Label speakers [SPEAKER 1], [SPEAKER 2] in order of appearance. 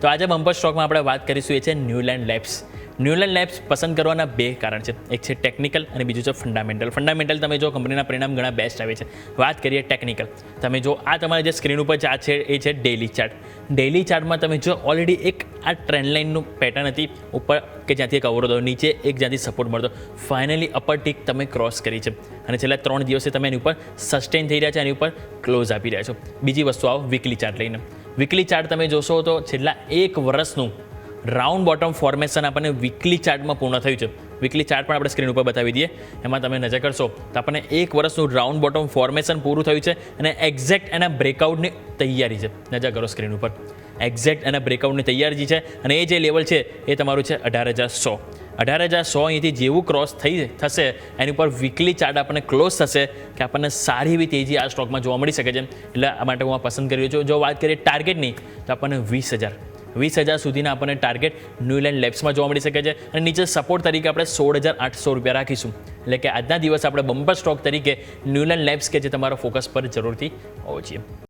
[SPEAKER 1] તો આજે બમ્પર સ્ટોકમાં આપણે વાત કરીશું એ છે ન્યુલેન્ડ લેબ્સ ન્યુલેન્ડ લેબ્સ પસંદ કરવાના બે કારણ છે. એક છે ટેકનિકલ અને બીજું છે ફંડામેન્ટલ ફંડામેન્ટલ તમે જો કંપનીના પરિણામ ઘણા બેસ્ટ આવે છે. વાત કરીએ ટેકનિકલ તમે જો આ તમારી જે સ્ક્રીન ઉપર ચાર્ટ છે, એ છે ડેલી ચાર્ટ ડેલી ચાર્ટમાં તમે જો ઓલરેડી એક આ ટ્રેન્ડ લાઇનનું પેટર્ન હતી, ઉપર કે જ્યાંથી એક અવરોધ નીચે એક જ્યાંથી સપોર્ટ મળતો. ફાઇનલી અપર ટીક તમે ક્રોસ કરી છે. અને છેલ્લા ત્રણ દિવસે તમે એની ઉપર સસ્ટેન થઈ રહ્યા છે, એની ઉપર ક્લોઝ આપી રહ્યા છો. બીજી વસ્તુ આવો વીકલી ચાર્ટ લઈને. વીકલી ચાર્ટ તમે જોશો તો છેલ્લા એક વર્ષનું રાઉન્ડ બોટમ ફોર્મેશન આપણને વીકલી ચાર્ટમાં પૂર્ણ થયું છે. વીકલી ચાર્ટ પણ આપણે સ્ક્રીન ઉપર બતાવી દઈએ. એમાં તમે નજર કરશો તો આપણને એક વર્ષનું રાઉન્ડ બોટમ ફોર્મેશન પૂરું થયું છે અને એક્ઝેક્ટ એના બ્રેકઆઉટની તૈયારી છે. નજર કરો સ્ક્રીન ઉપર. એક્ઝેક્ટ એના બ્રેકઆઉટની તૈયારી છે અને એ જે લેવલ છે એ તમારું છે અઢાર હજાર સો. અઢાર હજાર સો અહીંથી જેવું ક્રોસ થઈ થશે, એની ઉપર વીકલી ચાર્ટ આપણને ક્લોઝ થશે કે આપણને સારી એવી તેજી આ સ્ટોકમાં જોવા મળી શકે છે. એટલે આ માટે હું આ પસંદ કર્યો છું. જો વાત કરીએ ટાર્ગેટની તો આપણને વીસ હજાર. વીસ હજાર સુધીના આપણને ટાર્ગેટ ન્યુલેન્ડ લેબ્સમાં જોવા મળી શકે છે. અને નીચે સપોર્ટ તરીકે આપણે સોળ હજાર આઠસો રૂપિયા રાખીશું. એટલે કે આજના દિવસ આપણે બમ્પર સ્ટોક તરીકે ન્યુલેન્ડ લેબ્સ કે જે તમારો ફોકસ પર જરૂરથી હોવો જોઈએ.